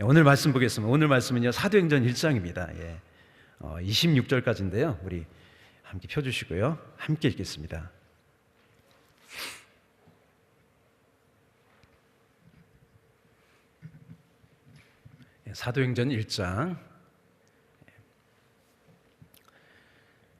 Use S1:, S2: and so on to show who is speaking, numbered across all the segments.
S1: 예, 오늘 말씀 보겠습니다. 오늘 말씀은요 사도행전 1장입니다. 예. 어, 26절까지인데요. 우리 함께 펴주시고요. 함께 읽겠습니다. 예, 사도행전 1장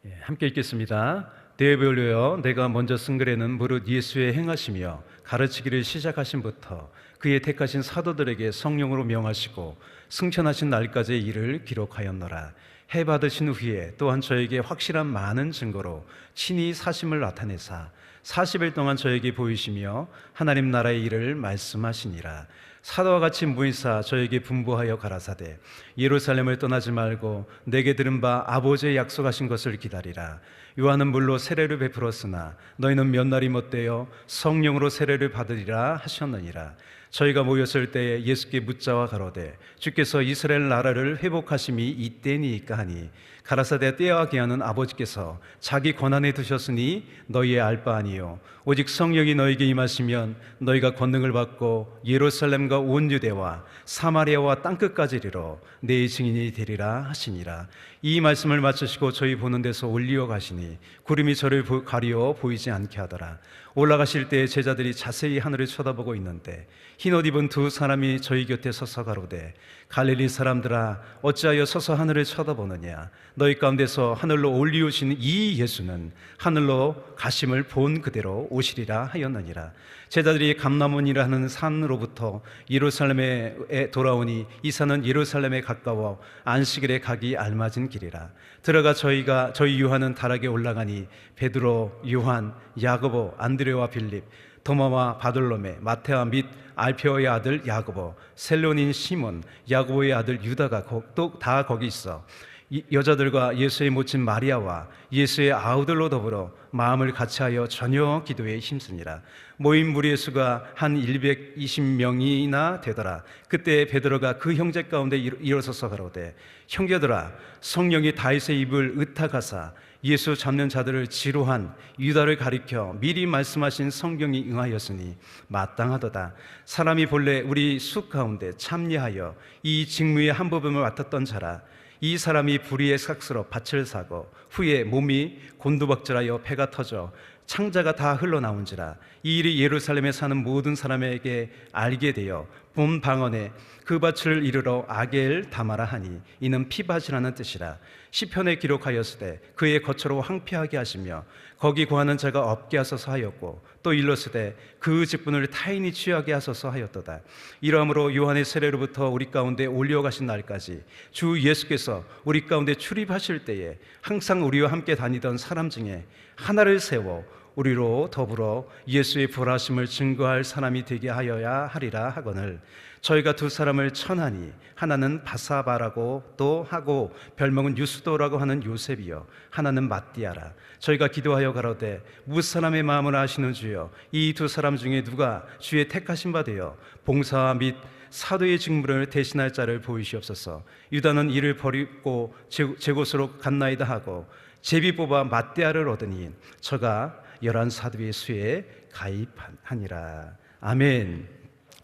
S1: 예, 함께 읽겠습니다. 대별로여 내가 먼저 쓴 글에는 무릇 예수의 행하시며 가르치기를 시작하신부터 그의 택하신 사도들에게 성령으로 명하시고 승천하신 날까지의 일을 기록하였노라. 해 받으신 후에 또한 저에게 확실한 많은 증거로 친히 사심을 나타내사 40일 동안 저에게 보이시며 하나님 나라의 일을 말씀하시니라. 사도와 같이 무이사 저에게 분부하여 가라사대 예루살렘을 떠나지 말고 내게 들은 바 아버지의 약속하신 것을 기다리라 요한은 물로 세례를 베풀었으나 너희는 몇 날이 못되어 성령으로 세례를 받으리라 하셨느니라 저희가 모였을 때에 예수께 묻자와 가로되 주께서 이스라엘 나라를 회복하심이 이때니까 하니 가라사대 때와 기하는 아버지께서 자기 권한에 두셨으니 너희의 알 바 아니요. 오직 성령이 너희에게 임하시면 너희가 권능을 받고 예루살렘과 온 유대와 사마리아와 땅 끝까지 이르러 내 증인이 되리라 하시니라. 이 말씀을 마치시고 저희 보는 데서 올리어 가시니 구름이 저를 보- 가리어 보이지 않게 하더라. 올라가실 때 제자들이 자세히 하늘을 쳐다보고 있는데 흰 옷 입은 두 사람이 저희 곁에 서서 가로되 갈릴리 사람들아 어찌하여 서서 하늘을 쳐다보느냐 너희 가운데서 하늘로 올리우신 이 예수는 하늘로 가심을 본 그대로 오시리라 하였느니라. 제자들이 감나문이라 하는 산으로부터 예루살렘에 돌아오니 이 산은 예루살렘에 가까워 안식일에 가기 알맞은 길이라. 들어가 저희가 저희 요한은 다락에 올라가니 베드로 요한 야고보 안드레와 빌립 도마와 바돌로메 마테와 및 알페오의 아들 야고보 셀론인 시몬 야고보의 아들 유다가 또 다 거기 있어. 이- 여자들과 예수의 모친 마리아와 예수의 아우들로 더불어 마음을 같이하여 저녁 기도에 힘쓰니라 모인 무리의 수가 한 120명이나 되더라 그때 베드로가 그 형제 가운데 일- 일어서서 가로되 형제들아 성령이 다윗의 입을 의탁하사 예수 잡는 자들을 지루한 유다를 가리켜 미리 말씀하신 성경이 응하였으니 마땅하도다. 사람이 본래 우리 수 가운데 참여하여 이 직무의 한 부분을 맡았던 자라. 이 사람이 불의의 삭스로 밭을 사고 후에 몸이 곤두박질하여 배가 터져 창자가 다 흘러나온지라 이 일이 예루살렘에 사는 모든 사람에게 알게 되어 본 방언에 그 밭을 이르러 아겔 다마라 하니 이는 피밭이라는 뜻이라 시편에 기록하였으되 그의 거처로 황폐하게 하시며 거기 구하는 자가 없게 하소서 하였고 또 일렀으되 그 직분을 타인이 취하게 하소서 하였도다. 이러므로 요한의 세례로부터 우리 가운데 올려가신 날까지 주 예수께서 우리 가운데 출입하실 때에 항상 우리와 함께 다니던 사람 중에 하나를 세워 우리로 더불어 예수의 부활하심을 증거할 사람이 되게 하여야 하리라 하거늘. 저희가 두 사람을 천하니 하나는 바사바라고 또 하고 별명은 유스도라고 하는 요셉이요. 하나는 마띠아라. 저희가 기도하여 가로되 무사람의 마음을 아시는 주여 이 두 사람 중에 누가 주의 택하신 바 되어 봉사와 및 사도의 직무를 대신할 자를 보이시옵소서. 유다는 이를 버리고 제- 제 곳으로 갔나이다 하고 제비 뽑아 마띠아를 얻으니 저가 열한 사도의 수에 가입하니라 아멘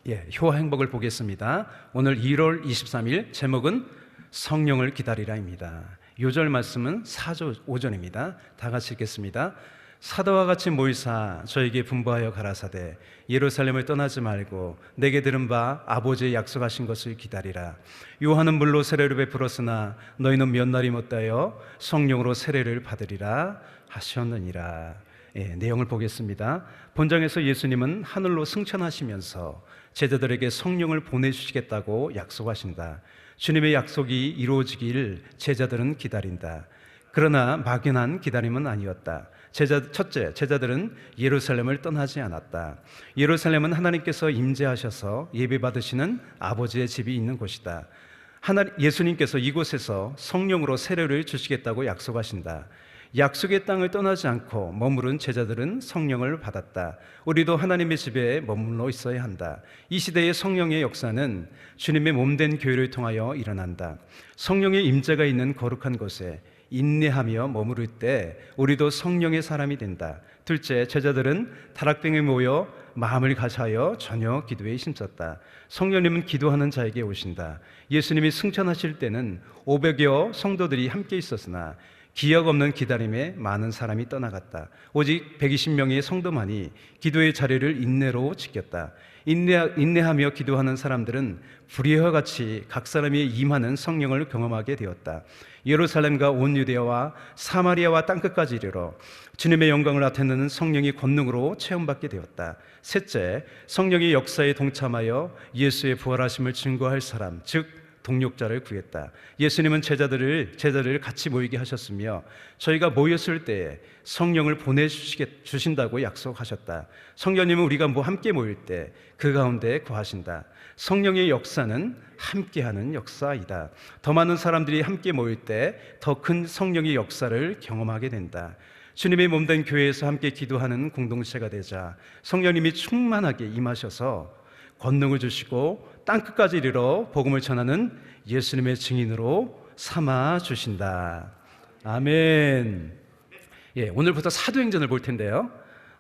S1: 예, 효와 행복을 보겠습니다. 오늘 1월 23일 제목은 성령을 기다리라입니다. 요절 말씀은 4조 5전입니다. 다 같이 읽겠습니다. 사도와 같이 모이사 저에게 분부하여 가라사대 예루살렘을 떠나지 말고 내게 들은 바 아버지의 약속하신 것을 기다리라 요한은 물로 세례를 베풀었으나 너희는 몇 날이 못다여 성령으로 세례를 받으리라 하셨느니라 예, 내용을 보겠습니다. 본장에서 예수님은 하늘로 승천하시면서 제자들에게 성령을 보내주시겠다고 약속하신다. 주님의 약속이 이루어지길 제자들은 기다린다. 그러나 막연한 기다림은 아니었다. 제자 첫째, 제자들은 예루살렘을 떠나지 않았다. 예루살렘은 하나님께서 임재하셔서 예배 받으시는 아버지의 집이 있는 곳이다. 하나 예수님께서 이곳에서 성령으로 세례를 주시겠다고 약속하신다. 약속의 땅을 떠나지 않고 머무른 제자들은 성령을 받았다. 우리도 하나님의 집에 머물러 있어야 한다. 이 시대의 성령의 역사는 주님의 몸된 교회를 통하여 일어난다. 성령의 임재가 있는 거룩한 곳에 인내하며 머무를 때 우리도 성령의 사람이 된다. 둘째, 제자들은 다락방에 모여 마음을 가사하여 저녁 기도에 힘썼다. 성령님은 기도하는 자에게 오신다. 예수님이 승천하실 때는 500여 성도들이 함께 있었으나 기억 없는 기다림에 많은 사람이 떠나갔다. 오직 120명의 성도만이 기도의 자리를 인내로 지켰다. 인내, 인내하며 기도하는 사람들은 불의와 같이 각 사람이 임하는 성령을 경험하게 되었다. 예루살렘과 온 유대와 사마리아와 땅끝까지 이르러 주님의 영광을 나타내는 성령의 권능으로 체험받게 되었다. 셋째, 성령의 역사에 동참하여 예수의 부활하심을 증거할 사람, 즉 동력자를 구했다. 예수님은 제자들을 제자들을 같이 모이게 하셨으며 저희가 모였을 때 성령을 보내 주신다고 약속하셨다. 성령님은 우리가 뭐 함께 모일 때 그 가운데 구하신다. 성령의 역사는 함께하는 역사이다. 더 많은 사람들이 함께 모일 때 더 큰 성령의 역사를 경험하게 된다. 주님의 몸 된 교회에서 함께 기도하는 공동체가 되자 성령님이 충만하게 임하셔서 권능을 주시고 땅 끝까지 이르러 복음을 전하는 예수님의 증인으로 삼아 주신다. 아멘. 예, 오늘부터 사도행전을 볼 텐데요.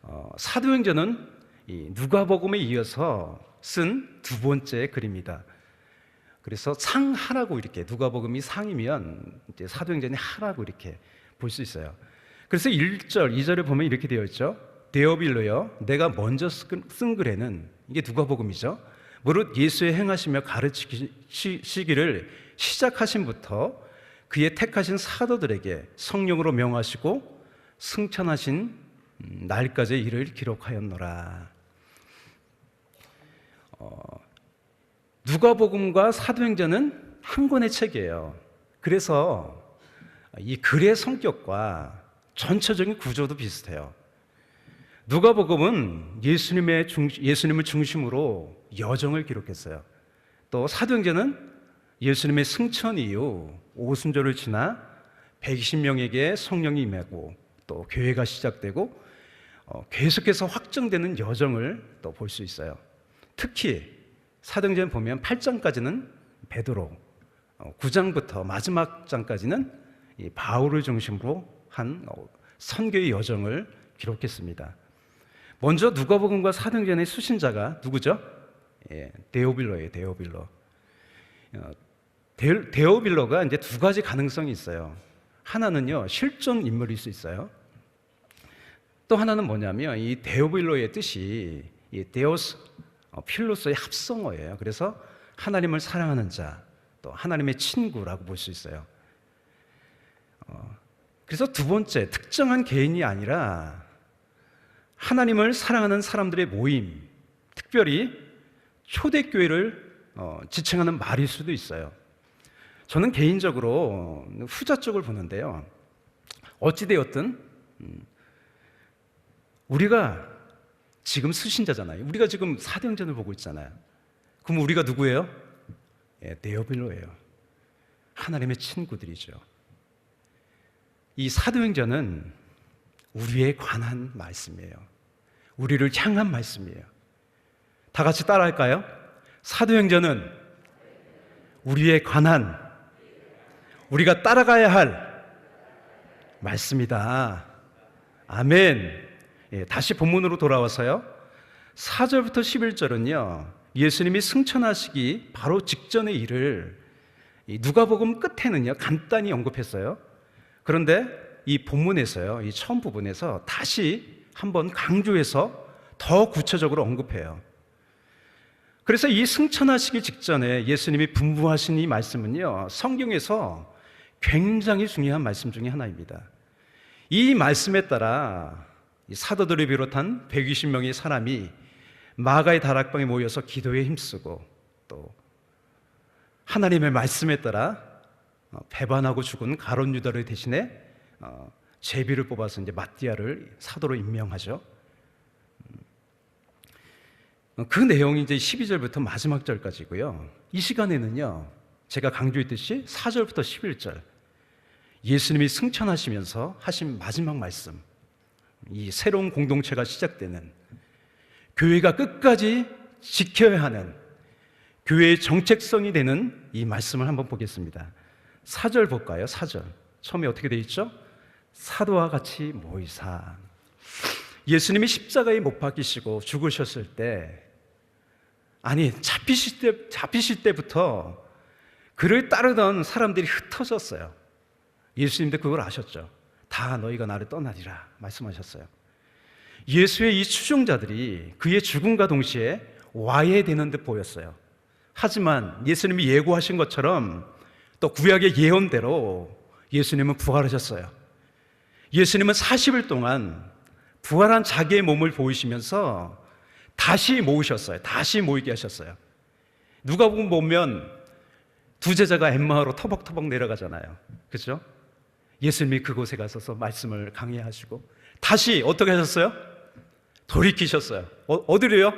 S1: 어, 사도행전은 이 누가복음에 이어서 쓴 두 번째 글입니다. 그래서 상하라고 이렇게 누가복음이 상이면 이제 사도행전이 하라고 이렇게 볼 수 있어요. 그래서 1절, 2절에 보면 이렇게 되어 있죠. 데어빌로요. 내가 먼저 쓴쓴 글에는 이게 누가복음이죠. 무릇 예수의 행하시며 가르치시기를 시작하신부터 그의 택하신 사도들에게 성령으로 명하시고 승천하신 음, 날까지의 일을 기록하였노라. 어, 누가복음과 사도행전은 한 권의 책이에요. 그래서 이 글의 성격과 전체적인 구조도 비슷해요. 누가복음은 예수님의 중, 예수님을 중심으로 여정을 기록했어요. 또 사도행전은 예수님의 승천 이후 오순절을 지나 120명에게 성령이 임하고 또 교회가 시작되고 어, 계속해서 확정되는 여정을 또 볼 수 있어요. 특히 사도행전 보면 8장까지는 베드로, 어, 9장부터 마지막 장까지는 이 바울을 중심으로 한 어, 선교의 여정을 기록했습니다. 먼저 누가복음과 사도행전의 수신자가 누구죠? 예, 데오빌로예요. 데오빌로. 어, 데, 데오빌로가 이제 두 가지 가능성이 있어요. 하나는요 실존 인물일 수 있어요. 또 하나는 뭐냐면 이 데오빌로의 뜻이 이 데오스 어, 필로스의 합성어예요. 그래서 하나님을 사랑하는 자, 또 하나님의 친구라고 볼 수 있어요. 어, 그래서 두 번째 특정한 개인이 아니라 하나님을 사랑하는 사람들의 모임, 특별히 초대교회를 어, 지칭하는 말일 수도 있어요. 저는 개인적으로 후자 쪽을 보는데요. 어찌되었든, 음, 우리가 지금 수신자잖아요. 우리가 지금 사도행전을 보고 있잖아요. 그럼 우리가 누구예요? 예, 데어빌로예요. 하나님의 친구들이죠. 이 사도행전은 우리에 관한 말씀이에요. 우리를 향한 말씀이에요. 다 같이 따라 할까요? 사도행전은 우리에 관한 우리가 따라가야 할 말씀이다. 아멘. 예, 다시 본문으로 돌아와서요. 4절부터 11절은요. 예수님이 승천하시기 바로 직전의 일을 이 누가복음 끝에는요. 간단히 언급했어요. 그런데 이 본문에서요. 이 처음 부분에서 다시 한번 강조해서 더 구체적으로 언급해요. 그래서 이 승천하시기 직전에 예수님이 분부하신 이 말씀은요. 성경에서 굉장히 중요한 말씀 중에 하나입니다. 이 말씀에 따라 이 사도들을 비롯한 120명의 사람이 마가의 다락방에 모여서 기도에 힘쓰고 또 하나님의 말씀에 따라 어, 배반하고 죽은 가론 유다를 대신해 어, 제비를 뽑아서 이제 마띠아를 사도로 임명하죠. 음, 그 내용이 이제 12절부터 마지막 절까지고요. 이 시간에는요. 제가 강조했듯이 4절부터 11절 예수님이 승천하시면서 하신 마지막 말씀 이 새로운 공동체가 시작되는 교회가 끝까지 지켜야 하는 교회의 정책성이 되는 이 말씀을 한번 보겠습니다. 4절 볼까요? 4절. 처음에 어떻게 돼 있죠? 사도와 같이 모이사. 예수님이 십자가에 못 박히시고 죽으셨을 때 아니 잡히실 때 잡히실 때부터 그를 따르던 사람들이 흩어졌어요. 예수님도 그걸 아셨죠. 다 너희가 나를 떠나리라 말씀하셨어요. 예수의 이 추종자들이 그의 죽음과 동시에 와해되는 듯 보였어요. 하지만 예수님이 예고하신 것처럼 또 구약의 예언대로 예수님은 부활하셨어요. 예수님은 40일 동안 부활한 자기의 몸을 보이시면서 다시 모으셨어요. 다시 모이게 하셨어요. 누가 보면 두 제자가 엠마오로 터벅터벅 내려가잖아요. 그죠? 예수님이 그곳에 가서서 말씀을 강의하시고 다시 어떻게 하셨어요? 돌이키셨어요. 어, 디로요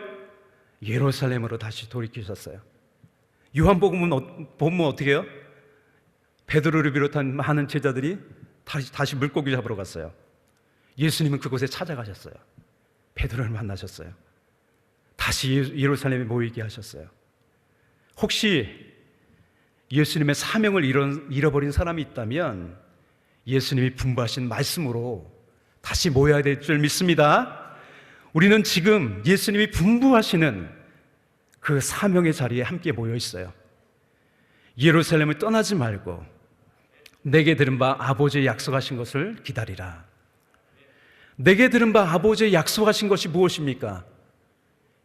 S1: 예루살렘으로 다시 돌이키셨어요. 요한복음은 어, 보면 어떻게 해요? 베드로를 비롯한 많은 제자들이 다시, 다시 물고기 잡으러 갔어요. 예수님은 그곳에 찾아가셨어요. 베드로를 만나셨어요. 다시 예루살렘에 모이게 하셨어요. 혹시 예수님의 사명을 잃어버린 사람이 있다면 예수님이 분부하신 말씀으로 다시 모여야 될 줄 믿습니다. 우리는 지금 예수님이 분부하시는 그 사명의 자리에 함께 모여 있어요. 예루살렘을 떠나지 말고 내게 들은 바 아버지의 약속하신 것을 기다리라. 내게 들은 바 아버지의 약속하신 것이 무엇입니까?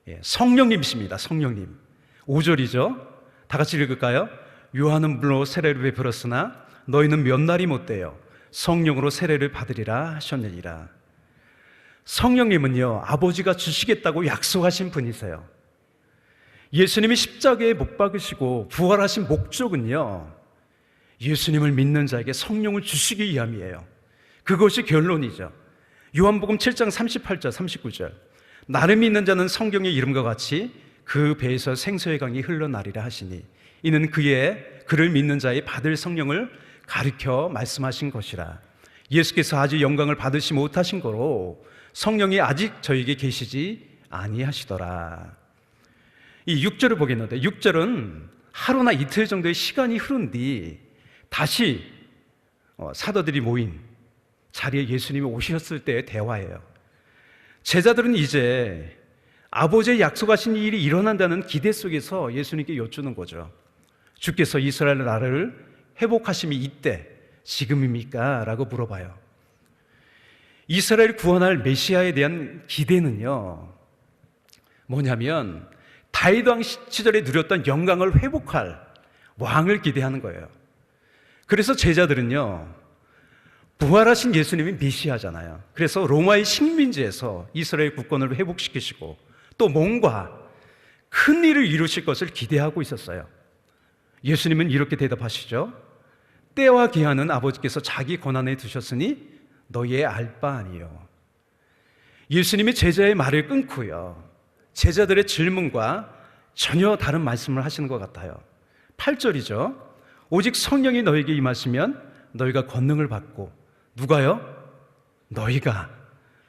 S1: 예, 성령님이십니다. 성령님. 5절이죠. 다 같이 읽을까요? 요한은 물로 세례를 베풀었으나 너희는 몇 날이 못 돼요. 성령으로 세례를 받으리라 하셨느니라. 성령님은요, 아버지가 주시겠다고 약속하신 분이세요. 예수님이 십자가에 못 박으시고 부활하신 목적은요, 예수님을 믿는 자에게 성령을 주시기 위함이에요. 그것이 결론이죠. 요한복음 7장 38절, 39절. 나를 믿는 자는 성경의 이름과 같이 그 배에서 생수의 강이 흘러나리라 하시니 이는 그의 그를 믿는 자의 받을 성령을 가르켜 말씀하신 것이라. 예수께서 아직 영광을 받으시 못하신 거로 성령이 아직 저에게 계시지 아니하시더라. 이 6절을 보겠는데 6절은 하루나 이틀 정도의 시간이 흐른 뒤 다시 어, 사도들이 모인 자리에 예수님이 오셨을 때의 대화예요. 제자들은 이제 아버지의 약속하신 일이 일어난다는 기대 속에서 예수님께 여쭈는 거죠. 주께서 이스라엘 나라를 회복하심이 이때 지금입니까? 라고 물어봐요. 이스라엘 구원할 메시아에 대한 기대는요. 뭐냐면 다윗 왕 시절에 누렸던 영광을 회복할 왕을 기대하는 거예요. 그래서 제자들은요. 부활하신 예수님이 메시아잖아요. 그래서 로마의 식민지에서 이스라엘 국권을 회복시키시고 또 뭔가 큰 일을 이루실 것을 기대하고 있었어요. 예수님은 이렇게 대답하시죠. 때와 기한은 아버지께서 자기 권한에 두셨으니 너희의 알 바 아니요. 예수님이 제자의 말을 끊고요. 제자들의 질문과 전혀 다른 말씀을 하시는 것 같아요. 8절이죠. 오직 성령이 너에게 임하시면 너희가 권능을 받고 누가요? 너희가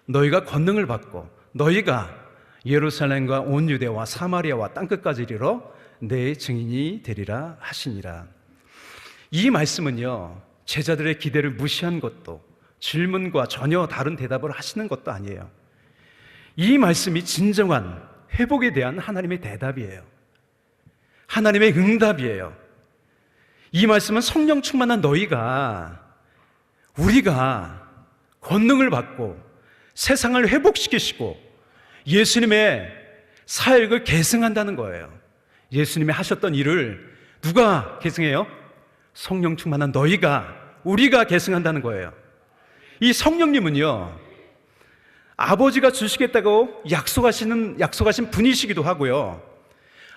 S1: 너희가 권능을 받고 너희가 예루살렘과 온 유대와 사마리아와 땅 끝까지 이르러 내 증인이 되리라 하시니라. 이 말씀은요, 제자들의 기대를 무시한 것도 질문과 전혀 다른 대답을 하시는 것도 아니에요. 이 말씀이 진정한 회복에 대한 하나님의 대답이에요. 하나님의 응답이에요. 이 말씀은 성령 충만한 너희가 우리가 권능을 받고 세상을 회복시키시고 예수님의 사역을 계승한다는 거예요. 예수님이 하셨던 일을 누가 계승해요? 성령 충만한 너희가 우리가 계승한다는 거예요. 이 성령님은요. 아버지가 주시겠다고 약속하시는 약속하신 분이시기도 하고요.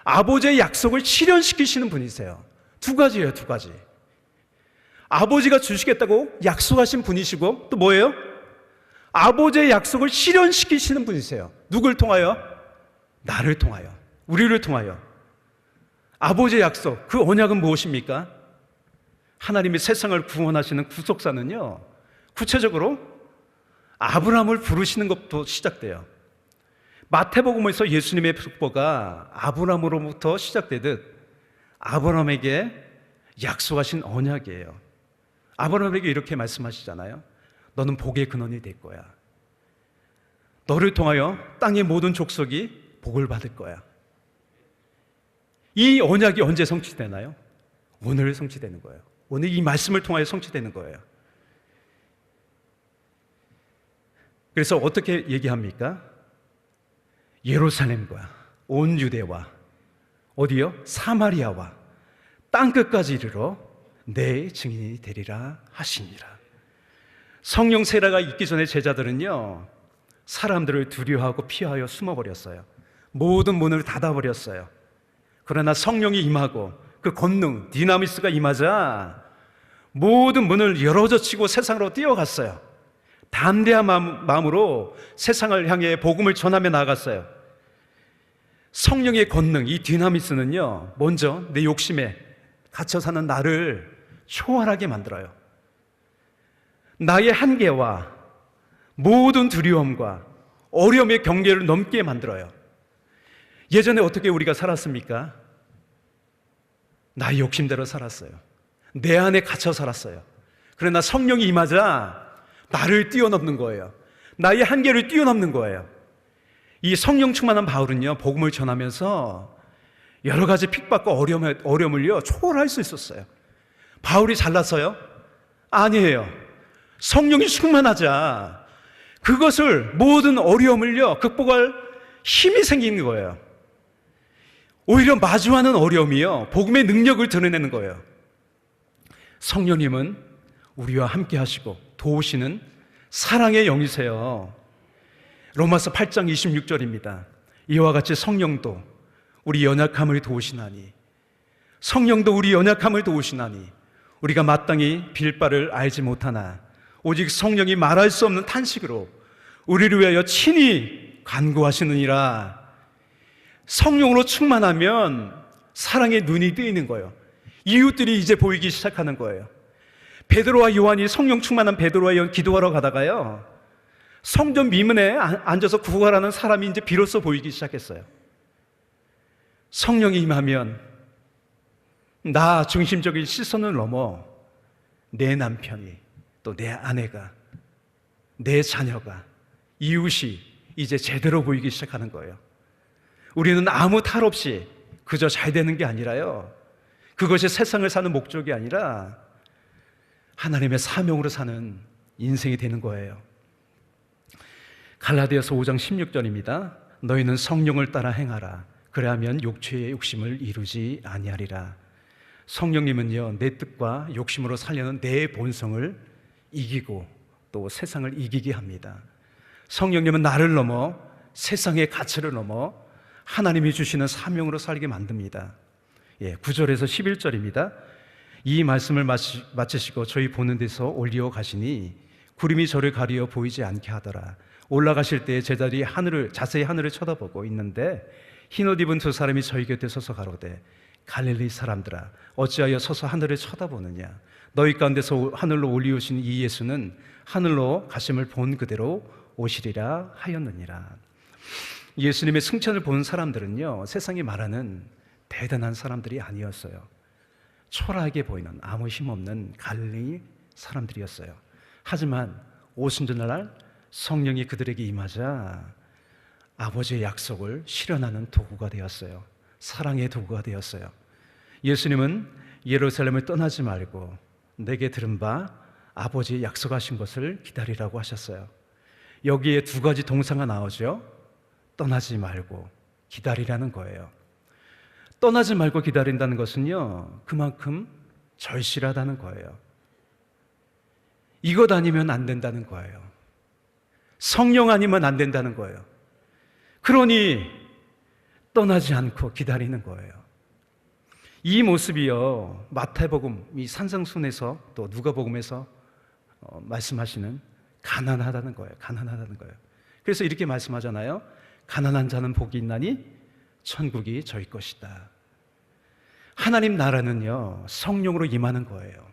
S1: 아버지의 약속을 실현시키시는 분이세요. 두 가지예요, 두 가지. 아버지가 주시겠다고 약속하신 분이시고 또 뭐예요? 아버지의 약속을 실현시키시는 분이세요. 누굴 통하여? 나를 통하여. 우리를 통하여. 아버지의 약속, 그 언약은 무엇입니까? 하나님이 세상을 구원하시는 구속사는요, 구체적으로 아브라함을 부르시는 것부터 시작돼요. 마태복음에서 예수님의 속보가 아브라함으로부터 시작되듯 아브라함에게 약속하신 언약이에요. 아브라함에게 이렇게 말씀하시잖아요. 너는 복의 근원이 될 거야. 너를 통하여 땅의 모든 족속이 복을 받을 거야. 이 언약이 언제 성취되나요? 오늘 성취되는 거예요. 오늘 이 말씀을 통하여 성취되는 거예요. 그래서 어떻게 얘기합니까? 예루살렘과 온 유대와 어디요? 사마리아와 땅 끝까지 이르러 내 증인이 되리라 하시니라. 성령 세례가 있기 전에 제자들은요 사람들을 두려워하고 피하여 숨어 버렸어요. 모든 문을 닫아 버렸어요. 그러나 성령이 임하고 그 권능 디나미스가 임하자 모든 문을 열어젖히고 세상으로 뛰어갔어요. 담대한 마음- 마음으로 세상을 향해 복음을 전하며 나아갔어요. 성령의 권능, 이 디나미스는요, 먼저 내 욕심에 갇혀 사는 나를 초월하게 만들어요. 나의 한계와 모든 두려움과 어려움의 경계를 넘게 만들어요. 예전에 어떻게 우리가 살았습니까? 나의 욕심대로 살았어요. 내 안에 갇혀 살았어요. 그러나 성령이 임하자 나를 뛰어넘는 거예요. 나의 한계를 뛰어넘는 거예요. 이 성령 충만한 바울은요, 복음을 전하면서 여러 가지 핍박과 어려움을, 어려움을요, 초월할 수 있었어요. 바울이 잘났어요? 아니에요. 성령이 충만하자 그것을 모든 어려움을요, 극복할 힘이 생기는 거예요. 오히려 마주하는 어려움이요, 복음의 능력을 드러내는 거예요. 성령님은 우리와 함께 하시고 도우시는 사랑의 영이세요. 로마서 8장 26절입니다. 이와 같이 성령도 우리 연약함을 도우시나니 성령도 우리 연약함을 도우시나니 우리가 마땅히 빌 바를 알지 못하나 오직 성령이 말할 수 없는 탄식으로 우리를 위하여 친히 간구하시느니라. 성령으로 충만하면 사랑의 눈이 뜨이는 거예요. 이웃들이 이제 보이기 시작하는 거예요. 베드로와 요한이 성령 충만한 베드로와 요한 기도하러 가다가요. 성전 미문에 안- 앉아서 구걸하는 사람이 이제 비로소 보이기 시작했어요. 성령이 임하면 나 중심적인 시선을 넘어 내 남편이 또 내 아내가 내 자녀가 이웃이 이제 제대로 보이기 시작하는 거예요. 우리는 아무 탈 없이 그저 잘 되는 게 아니라요. 그것이 세상을 사는 목적이 아니라 하나님의 사명으로 사는 인생이 되는 거예요. 갈라디아서 5장 16절입니다. 너희는 성령을 따라 행하라. 그래야면 욕취의 욕심을 이루지 아니하리라. 성령님은요 내 뜻과 욕심으로 살려는 내 본성을 이기고 또 세상을 이기게 합니다. 성령님은 나를 넘어 세상의 가치를 넘어 하나님이 주시는 사명으로 살게 만듭니다. 예, 9절에서 11절입니다. 이 말씀을 마치, 마치시고 저희 보는 데서 올리어 가시니 구름이 저를 가리어 보이지 않게 하더라. 올라가실 때 제자들이 하늘을 자세히 하늘을 쳐다보고 있는데 흰옷 입은 두 사람이 저희 곁에 서서 가로되 갈릴리 사람들아 어찌하여 서서 하늘을 쳐다보느냐 너희 가운데서 하늘로 올리우신 이 예수는 하늘로 가심을 본 그대로 오시리라 하였느니라. 예수님의 승천을 본 사람들은요 세상이 말하는 대단한 사람들이 아니었어요. 초라하게 보이는 아무 힘없는 갈릴리 사람들이었어요. 하지만 오순절날 성령이 그들에게 임하자 아버지의 약속을 실현하는 도구가 되었어요. 사랑의 도구가 되었어요. 예수님은 예루살렘을 떠나지 말고 내게 들은 바 아버지의 약속하신 것을 기다리라고 하셨어요. 여기에 두 가지 동사가 나오죠. 떠나지 말고 기다리라는 거예요. 떠나지 말고 기다린다는 것은요, 그만큼 절실하다는 거예요. 이것 아니면 안 된다는 거예요. 성령 아니면 안 된다는 거예요. 그러니 떠나지 않고 기다리는 거예요. 이 모습이요, 마태복음, 이 산상순에서 또 누가복음에서 어, 말씀하시는 가난하다는 거예요. 가난하다는 거예요. 그래서 이렇게 말씀하잖아요. 가난한 자는 복이 있나니 천국이 저희 것이다. 하나님 나라는요, 성령으로 임하는 거예요.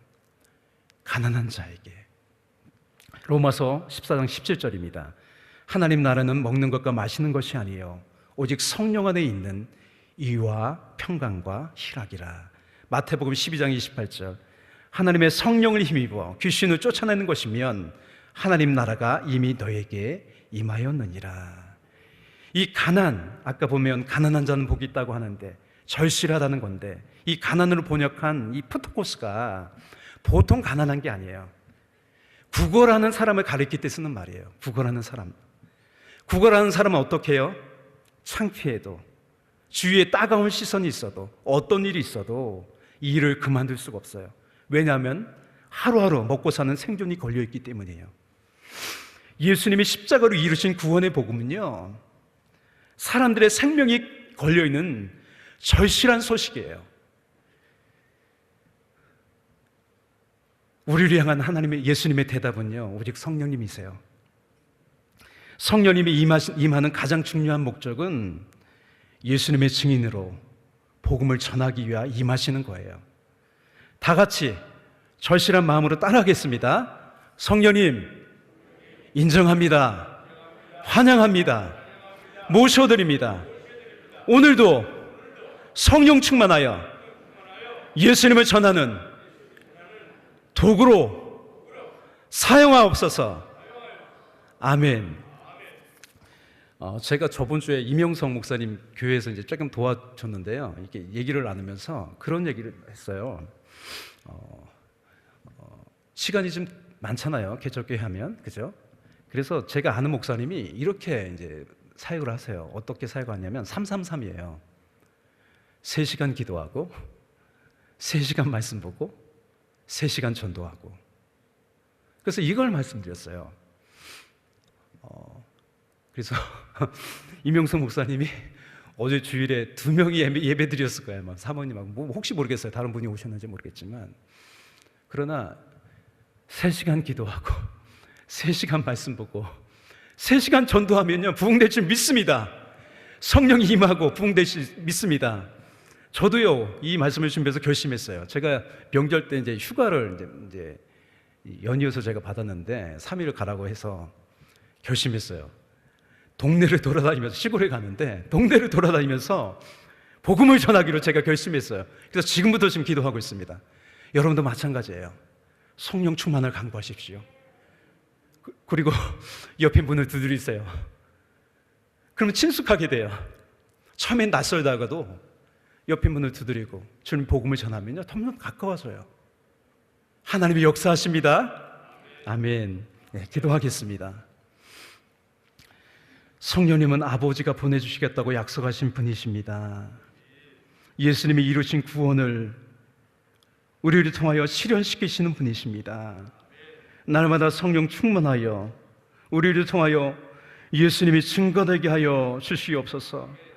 S1: 가난한 자에게. 로마서 14장 17절입니다. 하나님 나라는 먹는 것과 마시는 것이 아니에요. 오직 성령 안에 있는 이와 평강과 희락이라. 마태복음 12장 28절. 하나님의 성령을 힘입어 귀신을 쫓아내는 것이면 하나님 나라가 이미 너에게 임하였느니라. 이 가난 아까 보면 가난한 자는 복이 있다고 하는데 절실하다는 건데 이 가난으로 번역한 이 프토코스가 보통 가난한 게 아니에요. 구걸하는 사람을 가리킬 때 쓰는 말이에요. 구걸하는 사람. 구걸하는 사람은 어떻게 해요? 창피해도 주위에 따가운 시선이 있어도 어떤 일이 있어도 이 일을 그만둘 수가 없어요. 왜냐하면 하루하루 먹고 사는 생존이 걸려 있기 때문이에요. 예수님이 십자가로 이루신 구원의 복음은요. 사람들의 생명이 걸려 있는 절실한 소식이에요. 우리를 향한 하나님의 예수님의 대답은요. 오직 성령님이세요. 성령님이 임하는 가장 중요한 목적은 예수님의 증인으로 복음을 전하기 위하 임하시는 거예요. 다 같이 절실한 마음으로 따라하겠습니다. 성령님, 인정합니다. 환영합니다. 모셔드립니다. 오늘도 성령 충만하여 예수님을 전하는 도구로 사용하옵소서. 아멘. 어, 제가 저번 주에 이명성 목사님 교회에서 이제 조금 도와줬는데요. 이렇게 얘기를 나누면서 그런 얘기를 했어요. 어, 어, 시간이 좀 많잖아요. 개척교회 하면 그죠? 그래서 제가 아는 목사님이 이렇게 이제 사역을 하세요. 어떻게 사역하냐면 333이에요. 3시간 기도하고 3시간 말씀 보고 3시간 전도하고 그래서 이걸 말씀드렸어요. 어, 그래서 이명성 목사님이 어제 주일에 두 명이 예배, 드렸을 거예요. 막 사모님하고 뭐 혹시 모르겠어요. 다른 분이 오셨는지 모르겠지만 그러나 3시간 기도하고 3시간 말씀 보고 3시간 전도하면요 부흥될 줄 믿습니다. 성령이 임하고 부흥될 줄 믿습니다. 저도요 이 말씀을 준비해서 결심했어요. 제가 명절 때 이제 휴가를 이제, 이제 연이어서 제가 받았는데 3일 가라고 해서 결심했어요. 동네를 돌아다니면서 시골에 가는데 동네를 돌아다니면서 복음을 전하기로 제가 결심했어요. 그래서 지금부터 지금 기도하고 있습니다. 여러분도 마찬가지예요. 성령 충만을 강구하십시오. 그- 그리고 옆에 문을 두드리세요. 그러면 친숙하게 돼요. 처음엔 낯설다가도 옆에 문을 두드리고 주님 복음을 전하면요 점점 가까워져요. 하나님이 역사하십니다. 아멘. 네, 기도하겠습니다. 성령님은 아버지가 보내주시겠다고 약속하신 분이십니다. 예수님이 이루신 구원을 우리를 통하여 실현시키시는 분이십니다. 날마다 성령 충만하여 우리를 통하여 예수님이 증거되게 하여 주시옵소서.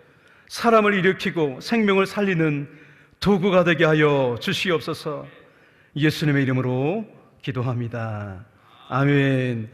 S1: 사람을 일으키고 생명을 살리는 도구가 되게 하여 주시옵소서. 예수님의 이름으로 기도합니다. 아멘.